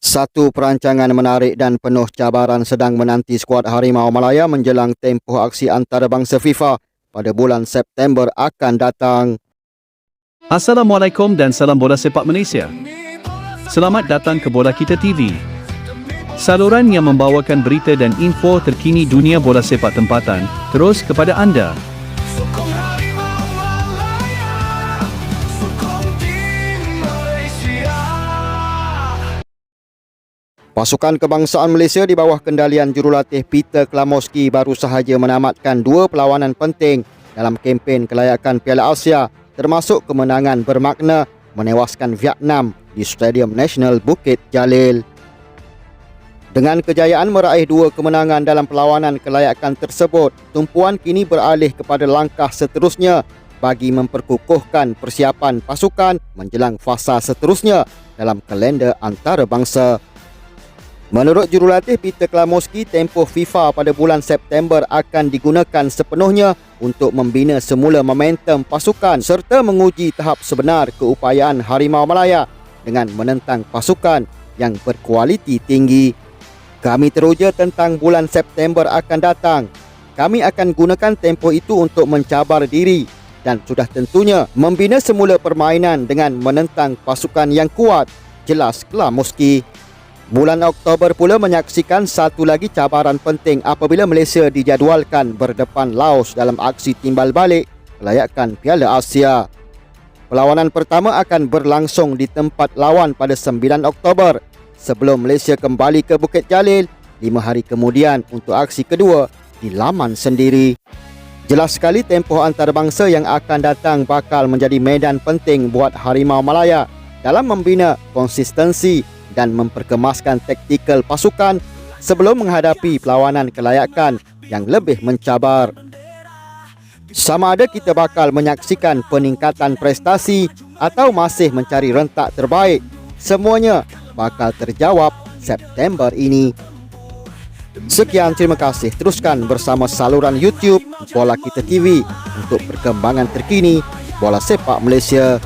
Satu perancangan menarik dan penuh cabaran sedang menanti skuad Harimau Malaya menjelang tempoh aksi antarabangsa FIFA pada bulan September akan datang. Assalamualaikum dan salam bola sepak Malaysia. Selamat datang ke Bola Kita TV. Saluran yang membawakan berita dan info terkini dunia bola sepak tempatan terus kepada anda. Pasukan kebangsaan Malaysia di bawah kendalian jurulatih Peter Klamoski baru sahaja menamatkan dua perlawanan penting dalam kempen kelayakan Piala Asia termasuk kemenangan bermakna menewaskan Vietnam di Stadium Nasional Bukit Jalil. Dengan kejayaan meraih dua kemenangan dalam perlawanan kelayakan tersebut, tumpuan kini beralih kepada langkah seterusnya bagi memperkukuhkan persiapan pasukan menjelang fasa seterusnya dalam kalender antarabangsa. Menurut jurulatih Peter Klamoski, tempoh FIFA pada bulan September akan digunakan sepenuhnya untuk membina semula momentum pasukan serta menguji tahap sebenar keupayaan Harimau Malaya dengan menentang pasukan yang berkualiti tinggi. Kami teruja tentang bulan September akan datang. Kami akan gunakan tempoh itu untuk mencabar diri dan sudah tentunya membina semula permainan dengan menentang pasukan yang kuat, jelas Klamoski. Bulan Oktober pula menyaksikan satu lagi cabaran penting apabila Malaysia dijadualkan berdepan Laos dalam aksi timbal balik kelayakan Piala Asia. Perlawanan pertama akan berlangsung di tempat lawan pada 9 Oktober sebelum Malaysia kembali ke Bukit Jalil lima hari kemudian untuk aksi kedua di laman sendiri. Jelas sekali tempoh antarabangsa yang akan datang bakal menjadi medan penting buat Harimau Malaya dalam membina konsistensi dan memperkemaskan taktikal pasukan sebelum menghadapi perlawanan kelayakan yang lebih mencabar. Sama ada kita bakal menyaksikan peningkatan prestasi atau masih mencari rentak terbaik, semuanya bakal terjawab September ini. Sekian terima kasih. Teruskan bersama saluran YouTube Bola Kita TV untuk perkembangan terkini bola sepak Malaysia.